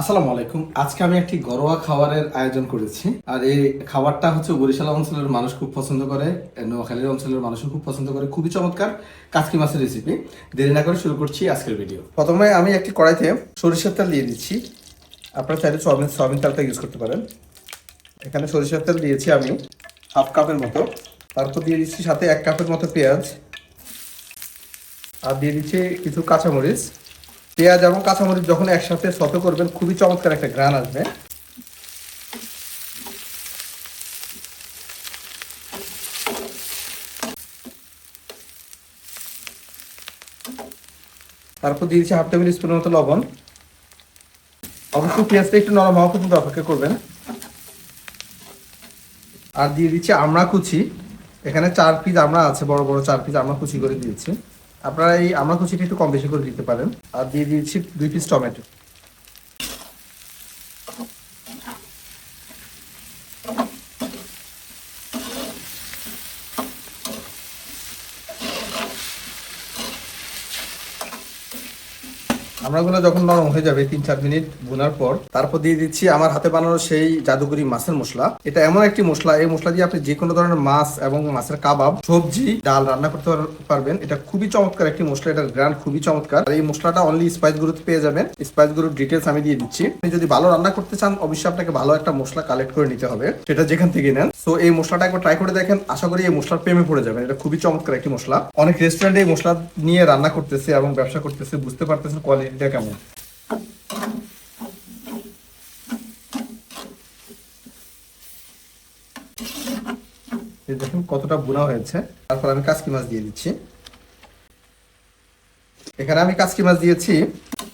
আসসালামু আলাইকুম। আজকে আমি একটি ঘরোয়া খাবারের আয়োজন করেছি। আর এই খাবারটা হচ্ছে বরিশাল অঞ্চলের মানুষ খুব পছন্দ করে, নোয়াখালীর অঞ্চলের মানুষও খুব পছন্দ করে। খুবই চমৎকার কাচকি মাছের রেসিপি দেরি না করে শুরু করছি আজকের ভিডিও প্রথমে আমি একটি কড়াইতে সরিষার তেল দিয়ে দিচ্ছি। আপনারা চাইলে সয়াবিন সয়াবিন তেলটা ইউজ করতে পারেন। এখানে সরিষার তেল দিয়েছি আমি হাফ কাপের মতো। তারপর দিয়ে দিচ্ছি সাথে এক কাপের মতো পেঁয়াজ। আর দিয়ে দিচ্ছি কিছু কাঁচামরিচ। পেঁয়াজ এবং কাঁচামরিচ যখন একসাথে সতে করবেন, খুবই চমৎকার একটা গ্রান আসবে। তারপর দিয়ে দিচ্ছি হাফ টেবিল স্পুনের মতো লবণ। অবশ্যই পেঁয়াজটা একটু নরম হওয়া পর্যন্ত অপেক্ষা করবেন। আর দিয়ে দিচ্ছি আমড়া কুচি। এখানে চার পিস আমড়া আছে, বড় বড় চার পিস আমড়া কুচি করে দিয়েছি। আপনারা এই আমড়া কুচিটা একটু কম বেশি করে দিতে পারেন। আর দিয়ে দিয়েছি দুই পিস টমেটো। আমরাগুলো যখন নরম হয়ে যাবে তিন চার মিনিট বোনার পর, তারপর দিয়ে দিচ্ছি আমার হাতে বানানো সেই জাদুকরি মাছের মশলা। এটা এমন একটি মশলা, এই মশলা দিয়ে আপনি যে কোনো ধরনের মাছ এবং মাছের কাবাব, সবজি, ডাল রান্না করতে পারবেন। এটা খুবই চমৎকার একটি মশলা, এটার গ্রান্ড খুবই চমৎকার। এই মশলাটা অনলি স্পাইস গুরুতে পেয়ে যাবেন। স্পাইস গুরুর ডিটেলস আমি দিয়ে দিচ্ছি। আপনি যদি ভালো রান্না করতে চান, অবশ্যই আপনাকে ভালো একটা মশলা কালেক্ট করে নিতে হবে। সেটা যেখান থেকে নেন। সো এই মশলাটা একবার ট্রাই করে দেখেন। আশা করি এই মশলার প্রেমে পড়ে যাবেন। এটা খুবই চমৎকার একটি মশলা। অনেক রেস্টুরেন্টে এই মশলা নিয়ে রান্না করতেছে এবং ব্যবসা করতেছে, বুঝতে পারতেছেন কোয়ালিটিটা কেমন দেখুন কতটা বুনা হয়েছে। তারপর আমি কাসকি মাছ দিয়ে দিচ্ছি। এখানে আমি কাসকি মাছ দিয়েছি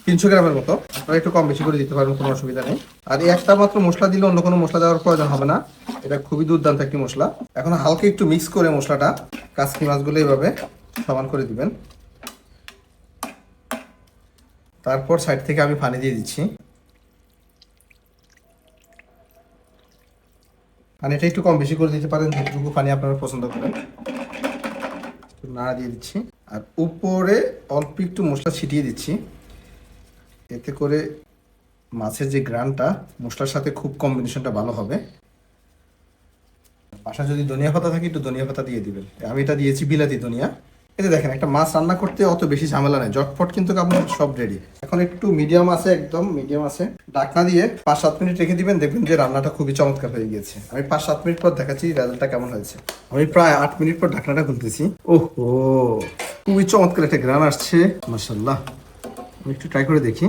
তিনশো গ্রামের মতো। আপনারা একটু কম বেশি করে দিতে পারবেন, কোনো অসুবিধা নেই। আর একটা মাত্র মশলা দিলে অন্য কোনো মশলা দেওয়ার প্রয়োজন হবে না। এটা খুবই দুর্দান্ত একটি মশলা। এখন হালকা একটু মিক্স করে মশলাটা কাসকি মাছগুলো এইভাবে সমান করে দিবেন। তারপর সাইড থেকে আমি পানি দিয়ে দিচ্ছি। পানিটা একটু কম বেশি করে দিতে পারেন, যেটুকু পানি আপনারা পছন্দ করেন। নাড়া দিয়ে দিচ্ছি। আর উপরে অল্প একটু মশলা ছিটিয়ে দিচ্ছি। এতে করে মাছের যে গ্রানটা মশলার সাথে খুব কম্বিনেশনটা ভালো হবে। বাসা যদি ধনিয়া পাতা থাকে, একটু ধনিয়া পাতা দিয়ে দিবেন। আমি এটা দিয়েছি বিলাতি ধনিয়া। এতে দেখেন, একটা মাছ রান্না করতে অত বেশি ঝামেলা নেই। জটফট কিন্তু আপনার সব রেডি এখন একটু মিডিয়াম আছে, একদম মিডিয়াম আছে। ডাকনা দিয়ে পাঁচ সাত মিনিট রেখে দিবেন, দেখবেন যে রান্নাটা খুবই চমৎকার হয়ে গিয়েছে। আমি পাঁচ সাত মিনিট পর দেখাচ্ছি রেজাল্টটা কেমন হয়েছে। আমি প্রায় আট মিনিট পর ঢাকনাটা খুলতেছি। ওহো! খুবই চমৎকার একটা গ্রান আসছে মাসাল্লাহ আমি একটু ট্রাই করে দেখি।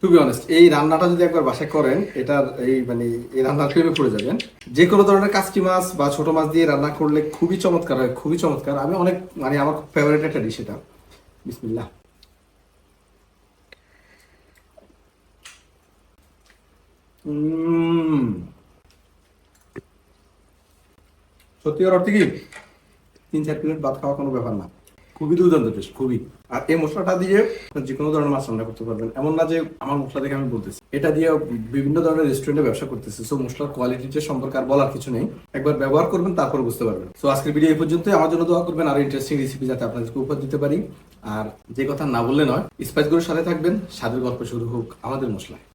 টু বি অনেস্ট এই রান্নাটা যদি একবার বাসায় করেন, এটার এই মানে এই রান্নার প্রেমে পড়ে যাবেন। যে কোনো ধরনের কাচকি মাছ বা ছোট মাছ দিয়ে রান্না করলে খুবই চমৎকার হয়, খুবই চমৎকার। আমি অনেক মানে আমার ফেভারিট একটা ডিশ এটা। বিসমিল্লাহ। সত্যি ওর অর্থে কি? তিন চার প্লেট ভাত খাওয়া কোনো ব্যাপার না। খুবই দুর্দান্ত টেস্ট খুবই। আর এই মশলাটা দিয়ে যে কোনো ধরনের মাছ রান্না করতে পারবেন। এমন না যে আমার মশলা দেখে আমি বলতেছি। এটা দিয়ে বিভিন্ন ধরনের রেস্টুরেন্টে ব্যবসা করতেছে। সো মশলার কোয়ালিটিটা সম্পর্কে আর বলার কিছু নেই। একবার ব্যবহার করবেন, তারপর বুঝতে পারবেন। সো আজকের ভিডিও এই পর্যন্তই। আমার জন্য দোয়া করবেন, আরও ইন্টারেস্টিং রেসিপি যাতে আপনাদেরকে উপহার দিতে পারি। আর যে কথা না বললে নয় স্পাইসগুলোর সাথে থাকবেন, স্বাদের গল্প শুরু হোক আমাদের মশলায়।